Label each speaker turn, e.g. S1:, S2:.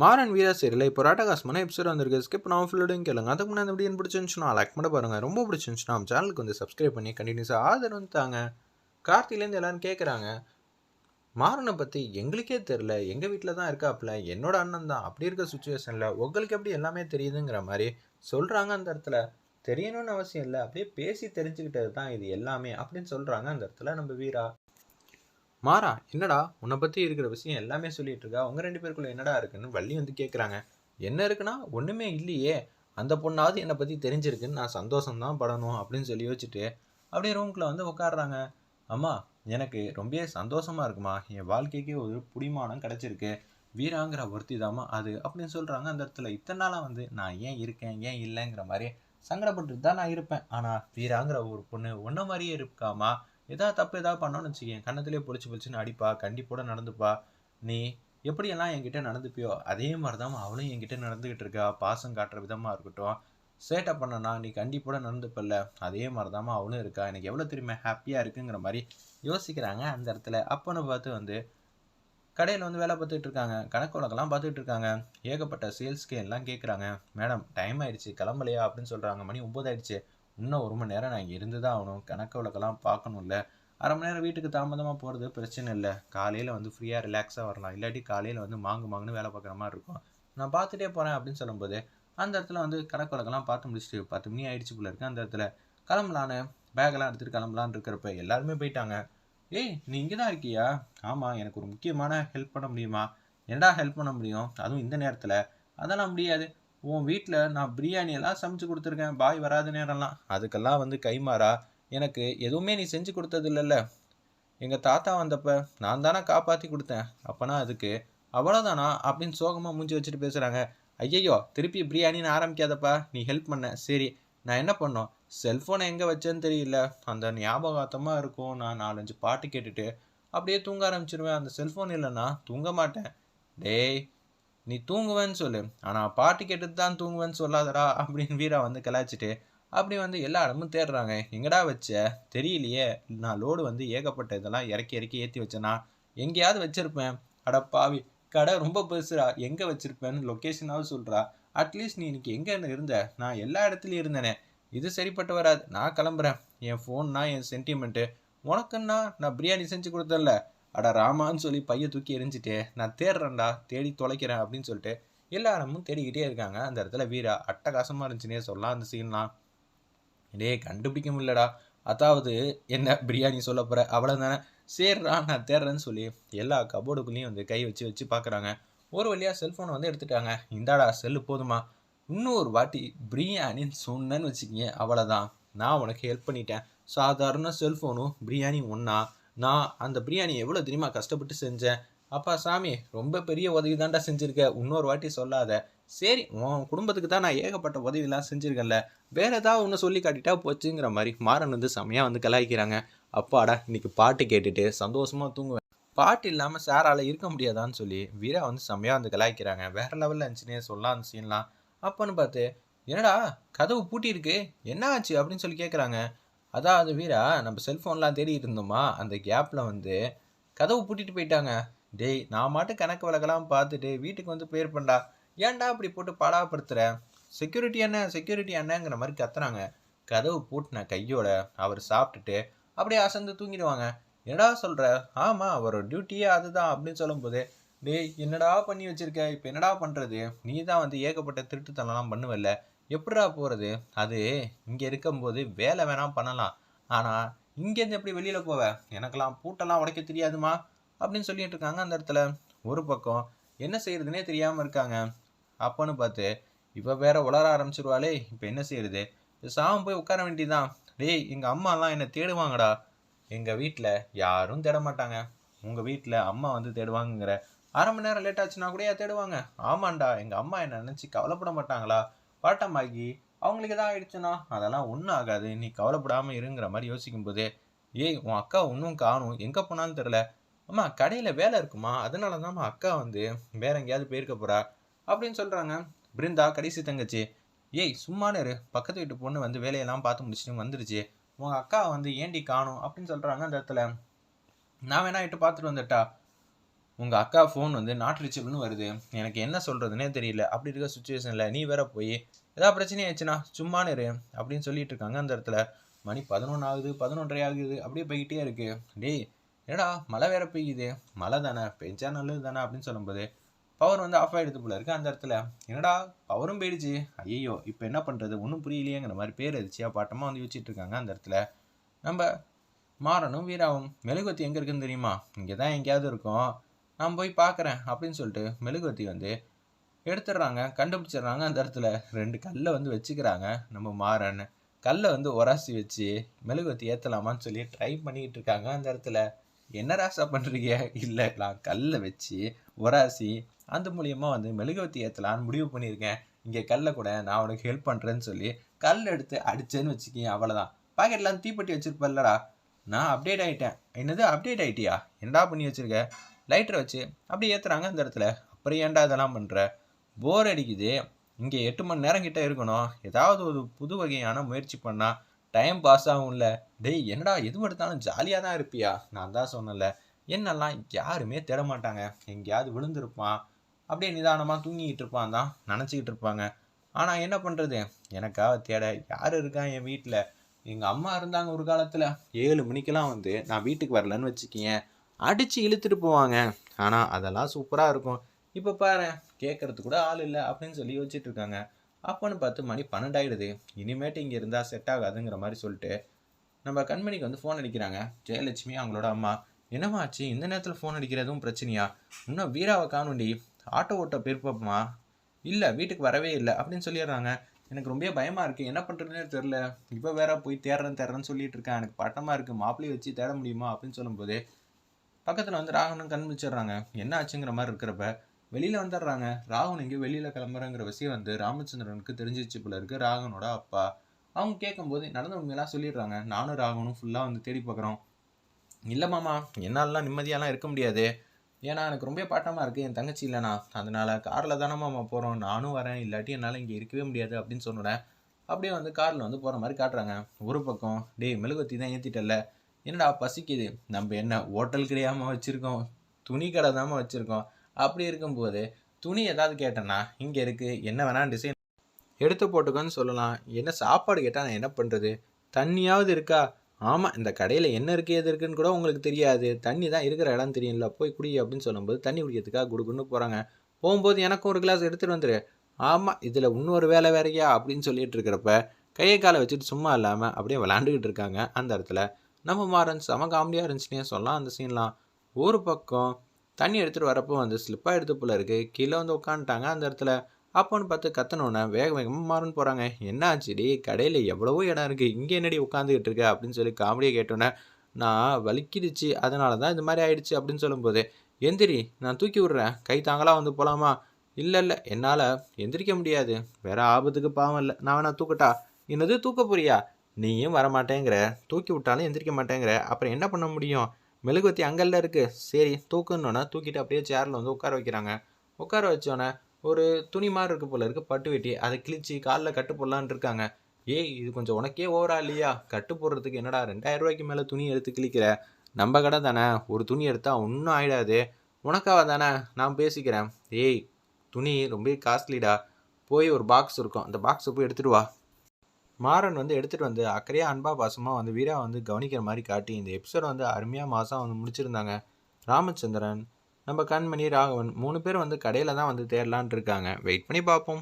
S1: மாறன் வீரா serial. இப்போ மன episode வந்திருக்கு. ஸ்கிப் நான் ஃபுல்லோடையும் கேளுங்க. அதுக்கு முன்னாடி எப்படி பிடிச்சிருந்துச்சுன்னா லைக் பண்ண பாருங்கள் ரொம்ப பிடிச்சிருந்துச்சுன்னா நம்ம சேனலுக்கு வந்து சப்ஸ்கிரைப் பண்ணி கண்டினியூஸாக ஆதரவு தாங்க. கார்த்திலேருந்து எல்லாரும் கேட்குறாங்க மாறனை பற்றி எங்களுக்கே தெரில எங்கள் வீட்டில் தான் இருக்காப்புல. என்னோட அண்ணன் தான். அப்படி இருக்க சுச்சுவேஷனில் உங்களுக்கு எப்படி எல்லாமே தெரியுதுங்கிற மாதிரி சொல்கிறாங்க அந்த இடத்துல. தெரியணும்னு அவசியம் இல்லை. அப்படியே பேசி தெரிஞ்சுக்கிட்டது தான் இது எல்லாமே அப்படின்னு சொல்கிறாங்க அந்த இடத்துல நம்ம வீரா. மாறா என்னடா உன்னை பற்றி இருக்கிற விஷயம் எல்லாமே சொல்லிட்டு இருக்கா உங்கள் ரெண்டு பேருக்குள்ள என்னடா இருக்குன்னு வள்ளி வந்து கேட்குறாங்க என்ன இருக்குன்னா ஒன்றுமே இல்லையே. அந்த பொண்ணாவது என்னை பற்றி தெரிஞ்சிருக்குன்னு நான் சந்தோஷம்தான் படணும் அப்படின்னு சொல்லி யோசிச்சுட்டு அப்படியே ரூம்குள்ளே வந்து உட்காடுறாங்க அம்மா எனக்கு ரொம்பவே சந்தோஷமாக இருக்குமா? என் வாழ்க்கைக்கே ஒரு புடிமானம் கிடச்சிருக்கு. வீராங்கிற ஒருத்தி தாமா அது அப்படின்னு சொல்கிறாங்க அந்த இடத்துல இத்தனை நாளாக வந்து நான் ஏன் இருக்கேன் ஏன் இல்லைங்கிற மாதிரி சங்கடப்பட்டுட்டு தான் நான் இருப்பேன். ஆனால் வீராங்கிற ஒரு பொண்ணு ஒன்றை மாதிரியே இருக்காமா ஏதாவது தப்பு ஏதாவது பண்ணோன்னு வச்சுக்கேன் கண்ணத்துலேயே பொழிச்சு பொழிச்சுன்னு அடிப்பா கண்டிப்போட நடந்துப்பா. நீ எப்படியெல்லாம் என்கிட்ட நடந்துப்பியோ அதே மாதிரி தான் அவளும் என்கிட்ட நடந்துக்கிட்டு இருக்கா. பாசம் காட்டுற விதமாக இருக்கட்டும். சேட்டை பண்ணனா நீ கண்டிப்போட நடந்துப்பல்ல. அதே மாதிரி தான் அவளும் இருக்கா. எனக்கு எவ்வளோ திரும்ப ஹாப்பியாக இருக்குங்கிற மாதிரி யோசிக்கிறாங்க அந்த இடத்துல. அப்பனை பார்த்து வந்து கடையில் வந்து வேலை பார்த்துட்டு இருக்காங்க. கணக்கு உலகெல்லாம் பார்த்துட்டு இருக்காங்க. ஏகப்பட்ட சேல்ஸ்க்கு எல்லாம் கேட்குறாங்க மேடம் டைம் ஆயிடுச்சு. கிளம்பலையா? அப்படின்னு சொல்கிறாங்க மணி ஒம்பது ஆயிடுச்சு. இன்னும் ஒரு மணி நேரம் நான் இங்கே இருந்து தான் ஆகணும். கணக்கு விளக்கெல்லாம் பார்க்கணும்ல. அரை மணி நேரம் வீட்டுக்கு தாமதமாக போகிறது பிரச்சனை இல்லை. காலையில் வந்து ஃப்ரீயாக ரிலாக்ஸாக வரலாம். இல்லாட்டி காலையில் வந்து மாங்கு மாங்குன்னு வேலை பார்க்குற மாதிரி இருக்கும். நான் பார்த்துட்டே போகிறேன் அப்படின்னு சொல்லும்போது அந்த இடத்துல வந்து கணக்கு வழக்கெல்லாம் பார்த்து முடிச்சுட்டு பத்து மணி ஆயிடுச்சு போல இருக்கு. அந்த இடத்துல கிளம்பலான்னு பேக்கெல்லாம் எடுத்துகிட்டு கிளம்பலான்னு இருக்கிறப்ப எல்லாருமே போயிட்டாங்க. ஏய் நீ இங்கே தான் இருக்கியா? ஆமாம் எனக்கு ஒரு முக்கியமான ஹெல்ப் பண்ண முடியுமா? என்னடா ஹெல்ப் பண்ண முடியும்? அதுவும் இந்த நேரத்தில். அதெல்லாம் முடியாது. உன் வீட்டில் நான் பிரியாணி எல்லாம் சமைச்சு கொடுத்துருக்கேன் பாய் வராத நேரம்லாம். அதுக்கெல்லாம் வந்து கைமாறா எனக்கு எதுவுமே நீ செஞ்சு கொடுத்தது இல்லைல்ல எங்கள் தாத்தா வந்தப்ப நான் தானே காப்பாற்றி கொடுத்தேன். அப்போனா அதுக்கு அவ்வளோதானா அப்படின்னு சோகமாக மூஞ்சி வச்சுட்டு பேசுகிறாங்க ஐயையோ திருப்பி பிரியாணின்னு ஆரம்பிக்காதப்பா நீ ஹெல்ப் பண்ண. சரி நான் என்ன பண்ணோம்? செல்ஃபோனை எங்கே வச்சேன்னு தெரியல. அந்த ஞாபகார்த்தமாக இருக்கும். நான் நாலஞ்சு பாட்டு கேட்டுட்டு அப்படியே தூங்க ஆரம்பிச்சிருவேன். அந்த செல்ஃபோன் இல்லைன்னா தூங்க மாட்டேன். டேய் நீ தூங்குவேன்னு சொல்லு. ஆனால் பாட்டு கேட்டுட்டு தான் தூங்குவேன்னு சொல்லாதடா அப்படின்னு வீரா வந்து கலாய்ச்சிட்டு அப்படி வந்து எல்லா இடமும் தேடுறாங்க. எங்கடா வச்ச? தெரியலையே. நான் லோடு வந்து ஏகப்பட்ட இதெல்லாம் இறக்கி இறக்கி ஏற்றி வச்சேனா. எங்கேயாவது வச்சுருப்பேன். அட பாவி கடை ரொம்ப பெருசுடா. எங்கே வச்சுருப்பேன்னு லொக்கேஷனாவது சொல்கிறா அட்லீஸ்ட் நீ இன்னைக்கு எங்கே இருந்த? நான் எல்லா இடத்துலையும் இருந்தேனே. இது சரிப்பட்டு வராது. நான் கிளம்புறேன். என் ஃபோன்னா என் சென்டிமெண்ட்டு உனக்குன்னா நான் பிரியாணி செஞ்சு கொடுத்தேன்ல. அட ராமான்னு சொல்லி பைய தூக்கி எரிஞ்சிட்டு நான் தேடுறேன்டா தேடி தொலைக்கிறேன் அப்படின்னு சொல்லிட்டு எல்லாரும் தேடிக்கிட்டே இருக்காங்க. அந்த இடத்துல வீரா அட்டகாசமாக இருந்துச்சுன்னே சொல்லலாம் அந்த சீன்லாம் டேய் கண்டுபிடிக்க முடியலடா. அதாவது என்ன பிரியாணி சொல்ல போகிற அவ்வளோதானே சரிடா நான் தேடுறேன்னு சொல்லி எல்லா கபோர்டுக்குள்ளேயும் வந்து கை வச்சு வச்சு பார்க்குறாங்க ஒரு வழியாக செல்ஃபோனை வந்து எடுத்துட்டாங்க. இந்தாடா செல்லு போதுமா? இன்னொரு வாட்டி பிரியாணின்னு சொன்னேன்னு வச்சுக்கிங்க அவ்வளோதான் நான் உனக்கு ஹெல்ப் பண்ணிட்டேன். சாதாரண செல்ஃபோனும் பிரியாணி ஒன்றா நான் அந்த பிரியாணி எவ்வளோ தெரியுமா கஷ்டப்பட்டு செஞ்சேன்? அப்பா சாமி ரொம்ப பெரிய உதவி தான்டா செஞ்சுருக்க. இன்னொரு வாட்டி சொல்லாத. சரி உன் குடும்பத்துக்கு தான் நான் ஏகப்பட்ட உதவிலாம் செஞ்சுருக்கேன்ல. வேற ஏதாவது ஒன்று சொல்லி காட்டிட்டா போச்சுங்கிற மாதிரி மாறன் வந்து செம்மையாக வந்து கலாய்க்கிறாங்க. அப்பாடா இன்னைக்கு பாட்டு கேட்டுட்டு சந்தோஷமாக தூங்குவேன். பாட்டு இல்லாமல் சாரால் இருக்க முடியாதான்னு சொல்லி வீரா வந்து செம்மையாக வந்து கலாய்க்கிறாங்க. வேற லெவலில் இருந்துச்சுன்னே சொல்லலாம் அந்த சீன்லாம் அப்போன்னு பார்த்து என்னடா கதவு பூட்டியிருக்கு. என்ன ஆச்சு? அப்படின்னு சொல்லி கேட்குறாங்க அதாவது வீரா நம்ம செல்ஃபோன்லாம் தேடிட்டு இருந்தோமா அந்த கேப்பில் வந்து கதவு பூட்டிட்டு போயிட்டாங்க. டேய் நான் மட்டும் கணக்கு வழக்கெல்லாம் பார்த்துட்டு வீட்டுக்கு வந்து பேர் பண்ணா ஏன்டா இப்படி போட்டு பாடாப்படுத்துகிற செக்யூரிட்டி என்ன செக்யூரிட்டி என்னங்கிற மாதிரி கத்துறாங்க. கதவு பூட்டின கையோட அவர் சாப்பிட்டுட்டு அப்படியே அசந்து தூங்கிடுவாங்க. என்னடா சொல்கிற ஆமாம் அவரோட டியூட்டியே அதுதான் அப்படின்னு சொல்லும்போது டேய் என்னடா பண்ணி வச்சிருக்க? இப்போ என்னடா பண்ணுறது நீ தான் வந்து ஏகப்பட்ட திருட்டுத்தனம்லாம் பண்ணுவல்ல. எப்படிடா போகிறது அது இங்கே இருக்கும்போது வேலை வேணாம் பண்ணலாம். ஆனால் இங்கேருந்து எப்படி வெளியில் போவ? எனக்கெல்லாம் பூட்டெல்லாம் உடைக்க தெரியாதுமா? அப்படின்னு சொல்லிட்டு இருக்காங்க அந்த இடத்துல. ஒரு பக்கம் என்ன செய்யறதுனே தெரியாமல் இருக்காங்க. அப்போன்னு பார்த்து இப்போ வேற உளர ஆரம்பிச்சிருவாளே இப்போ என்ன செய்யறது? சாமம் போய் உட்கார வேண்டியதுதான். டேய் எங்கள் அம்மாலாம் என்னை தேடுவாங்கடா? எங்கள் வீட்டில் யாரும் தேட மாட்டாங்க. உங்கள் வீட்டில் அம்மா வந்து தேடுவாங்கங்கிற அரை மணி நேரம் லேட் ஆச்சுன்னா கூட தேடுவாங்க? ஆமாண்டா எங்கள் அம்மா என்ன நினச்சி கவலைப்பட மாட்டாங்களா? பாட்டமாகி அவங்களுக்கு எதாவது ஆயிடுச்சுன்னா? அதெல்லாம் ஒன்றும் ஆகாது. நீ கவலைப்படாமல் இருங்கிற மாதிரி யோசிக்கும்போதே ஏய் உன் அக்கா ஒன்றும் காணும். எங்கே போனான்னு தெரில அம்மா கடையில் வேலை இருக்குமா? அதனால தான்மா அக்கா வந்து வேற எங்கேயாவது போயிருக்க போகிறா அப்படின்னு சொல்கிறாங்க பிருந்தா கடைசி தங்கச்சி ஏய் சும்மானு இரு. பக்கத்து வீட்டு பொண்ணு வந்து வேலையெல்லாம் பார்த்து முடிச்சுட்டு வந்துருச்சு. உங்கள் அக்கா வந்து ஏண்டி காணும்? அப்படின்னு சொல்கிறாங்க அந்த இடத்துல. நான் வேணா இட்டு பார்த்துட்டு வந்துட்டா. உங்கள் அக்கா ஃபோன் வந்து நாட் ரீச்சபிள்னு வருது. எனக்கு என்ன சொல்கிறதுனே தெரியல. அப்படி இருக்க சுச்சுவேஷனில் நீ வேற போய் ஏதாவது பிரச்சனை ஆயிடுச்சுன்னா சும்மானு இரு அப்படின்னு சொல்லிட்டு இருக்காங்க அந்த இடத்துல. மணி பதினொன்று ஆகுது பதினொன்றரை ஆகுது அப்படியே போய்கிட்டே இருக்கு. டேய் என்னடா மழை வேற பெய்யுது. மழை தானே பெஞ்சா நல்லது தானே அப்படின்னு சொல்லும்போது பவர் வந்து ஆஃப் ஆகிடுது போல இருக்கு அந்த இடத்துல. என்னடா பவரும் போயிடுச்சு. ஐயோ இப்போ என்ன பண்ணுறது ஒன்றும் புரியலையேங்கிற மாதிரி பேர் அடிச்சியா பாட்டமாக வந்து வச்சுட்டு இருக்காங்க அந்த இடத்துல. நம்ம மாறனும் வீராவும். மெழுகுவத்தி எங்கே இருக்குன்னு தெரியுமா? இங்கே தான் எங்கேயாவது இருக்கும். நான் போய் பார்க்குறேன் அப்படின்னு சொல்லிட்டு மெழுகுவர்த்தி வந்து எடுத்துடுறாங்க கண்டுபிடிச்சிடுறாங்க அந்த இடத்துல. ரெண்டு கல்லை வந்து வச்சுக்கிறாங்க நம்ம மாறன். கல்லை வந்து உராசி வச்சு மெழுகுவத்தி ஏற்றலாமான்னு சொல்லி ட்ரை பண்ணிக்கிட்டு இருக்காங்க அந்த இடத்துல. என்ன ராசா பண்ணுறீங்க இல்லை நான் கல்லை வச்சு உராசி அந்த மூலியமாக வந்து மெழுகுவத்தி ஏற்றலான்னு முடிவு பண்ணியிருக்கேன். இங்கே கல்லை கூட நான் உனக்கு ஹெல்ப் பண்ணுறேன்னு சொல்லி கல் எடுத்து அடிச்சேன்னு வச்சுக்கிங்க அவ்வளோதான் பாக்கெட்லாம் தீப்பெட்டி வச்சுருப்பல்லடா நான் அப்டேட் ஆகிட்டேன் என்னது அப்டேட் ஆகிட்டியா என்னடா பண்ணி வச்சுருக்கேன் லைட்டரை வச்சு அப்படியே ஏற்றுறாங்க அந்த இடத்துல. அப்புறம் ஏன்டா இதெல்லாம் பண்ணுற போர் அடிக்குது. இங்கே எட்டு மணி நேரம் கிட்ட இருக்கணும். ஏதாவது ஒரு புது வகையான முயற்சி பண்ணால் டைம் பாஸ் ஆகும்ல டேய் என்னடா எது எடுத்தாலும் ஜாலியாக தான் இருப்பியா? நான் தான் சொன்னல என்னெல்லாம் யாருமே தேட மாட்டாங்க. எங்கேயாவது விழுந்திருப்பான். அப்படியே நிதானமாக தூங்கிக்கிட்டு இருப்பான் தான். நினச்சிக்கிட்டு இருப்பாங்க. ஆனால் என்ன பண்ணுறது எனக்காக தேட யார் இருக்கா என் வீட்டில் எங்கள் அம்மா இருந்தாங்க ஒரு காலத்தில். ஏழு மணிக்கெல்லாம் வந்து நான் வீட்டுக்கு வரலன்னு வச்சுக்கேன் அடித்து இழுத்துட்டு போவாங்க. ஆனால் அதெல்லாம் சூப்பராக இருக்கும். இப்போ பாரு கேட்குறது கூட ஆள் இல்லை அப்படின்னு சொல்லி யோசிச்சுட்டு இருக்காங்க. அப்போன்னு பார்த்து மணி பன்னெண்டாயிடுது. இனிமேட்டு இங்கே இருந்தால் செட் ஆகாதுங்கிற மாதிரி சொல்லிட்டு நம்ம கண்மணிக்கு வந்து ஃபோன் அடிக்கிறாங்க. ஜெயலட்சுமி அவங்களோட அம்மா என்னம்மா ஆச்சு? இந்த நேரத்தில் ஃபோன் அடிக்கிறதும் பிரச்சனையா? இன்னும் வீராவை காணுண்டி. ஆட்டோ ஓட்ட போயிருப்போம்மா இல்லை வீட்டுக்கு வரவே இல்லை. அப்படின்னு சொல்லிடுறாங்க. எனக்கு ரொம்ப பயமாக இருக்குது என்ன பண்ணுறதுனே தெரில இப்போ வேற போய் தேடுறேன் தேடுறேன்னு சொல்லிட்டு இருக்கேன். எனக்கு பட்டமாக இருக்குது மாப்பிள்ளையை வச்சு தேட முடியுமா? அப்படின்னு சொல்லும்போது பக்கத்தில் வந்து ராகவனும் கண்மிச்சிடுறாங்க என்ன ஆச்சுங்கிற மாதிரி இருக்கிறப்ப வெளியில் வந்துடுறாங்க. ராகவன் எங்கேயோ வெளியில் கிளம்புறங்கிற விஷயம் வந்து ராமச்சந்திரனுக்கு தெரிஞ்சிச்சு போல இருக்கு. ராகவனோட அப்பா. அவங்க கேட்கும்போது நடந்த உண்மையெல்லாம் சொல்லிடுறாங்க. நானும் ராகவனும் ஃபுல்லாக வந்து தேடி பார்க்குறோம். இல்லை மாமா என்னாலலாம் நிம்மதியாலாம் இருக்க முடியாது. ஏன்னா எனக்கு ரொம்ப பாட்டமாக இருக்குது என் தங்கச்சி இல்லைண்ணா அதனால் காரில் தானே மாமா போகிறோம் நானும் வரேன். இல்லாட்டி என்னால் இங்கே இருக்கவே முடியாது அப்படின்னு சொன்னேன் அப்படியே வந்து காரில் வந்து போகிற மாதிரி காட்டுறாங்க. ஒரு பக்கம் டேய் மெழுகுவத்தி தான் ஏற்றிட்டல என்னடா பசிக்குது? நம்ம என்ன ஹோட்டல் கிடையாமல் வச்சுருக்கோம் துணி கடை தாம வச்சுருக்கோம். அப்படி இருக்கும்போது துணி ஏதாவது கேட்டேன்னா இங்கே இருக்குது என்ன வேணால் டிசைன் எடுத்து போட்டுக்கோன்னு சொல்லலாம். என்ன சாப்பாடு கேட்டால் நான் என்ன பண்ணுறது தண்ணியாவது இருக்கா? ஆமாம் இந்த கடையில் என்ன இருக்குது எது இருக்குன்னு கூட உங்களுக்கு தெரியாது. தண்ணி தான் இருக்கிற இடம் தெரியும்ல போய் குடி அப்படின்னு சொல்லும்போது தண்ணி குடிக்கிறதுக்காக குடுக்குன்னு போகிறாங்க போகும்போது எனக்கும் ஒரு கிளாஸ் எடுத்துகிட்டு வந்துரு. ஆமாம் இதில் இன்னொரு வேலை வேறையா அப்படின்னு சொல்லிட்டு இருக்கிறப்ப கையை காலை வச்சுட்டு சும்மா இல்லாமல் அப்படியே விளாண்டுக்கிட்டு இருக்காங்க அந்த இடத்துல. நம்ம மாறன் செம காமெடியாக இருந்துச்சுன்னே சொல்லலாம். அந்த சீன்லாம் ஒரு பக்கம் தண்ணி எடுத்துகிட்டு வரப்போ வந்து ஸ்லிப்பாக எடுத்து போல இருக்குது கீழே வந்து உட்காந்துட்டாங்க அந்த இடத்துல அப்போன்னு பார்த்து கத்தனோடனே வேக வேகமாக மாறன் போகிறாங்க என்ன ஆச்சுடி கடையில் எவ்வளவோ இடம் இருக்குது இங்கே என்னடி உட்காந்துக்கிட்டு இருக்க? அப்படின்னு சொல்லி காமெடியை கேட்டோன்னே நான் வலிக்கிடுச்சு. அதனால தான் இந்த மாதிரி ஆயிடுச்சு. அப்படின்னு சொல்லும்போது எந்திரி நான் தூக்கி விட்றேன். கை தாங்களாக வந்து போகலாமா இல்லை இல்லை. என்னால் எந்திரிக்க முடியாது. வேற ஆபத்துக்கு பாவம் இல்லை. நான் வேணா தூக்கட்டா? என்னது தூக்க போறியா? நீயும் வரமாட்டேங்கிற தூக்கி விட்டாலும் எந்திரிக்க மாட்டேங்கிற அப்புறம் என்ன பண்ண முடியும்? மெழுகுவத்தி அங்கல்ல இருக்குது சரி தூக்குன்னொன்னே தூக்கிட்டு அப்படியே சேரில் வந்து உட்கார வைக்கிறாங்க. உட்கார வச்சோன்னே ஒரு துணி மாதிரி இருக்கு போல இருக்குது பட்டு வெட்டி. அதை கிழிச்சு காலில் கட்டு போடலான்னு இருக்காங்க. ஏய் இது கொஞ்சம் உனக்கே ஓவரா இல்லையா? கட்டு போடுறதுக்கு என்னடா ரெண்டாயிரம் ரூபாய்க்கு மேலே துணி எடுத்து கிழிக்கிற? நம்ம கடை தானே. ஒரு துணி எடுத்தால் ஒன்றும் ஆகிடாது உனக்காக தானே நான் பேசிக்கிறேன். ஏய் துணி ரொம்ப காஸ்ட்லிடா போய் ஒரு பாக்ஸ் இருக்கும். அந்த பாக்ஸை போய் எடுத்துகிட்டு வா. மாறன் வந்து எடுத்துகிட்டு வந்து அக்கறையாக அன்பா பாசமாக வந்து வீரா வந்து கவனிக்கிற மாதிரி காட்டி இந்த எபிசோட் வந்து அருமையாக மாதம் வந்து முடிச்சிருந்தாங்க. ராமச்சந்திரன் நம்ம கண்மணி ராகவன் மூணு பேர் வந்து கடையில் தான் வந்து தேடலான் இருக்காங்க. வெயிட் பண்ணி பார்ப்போம்.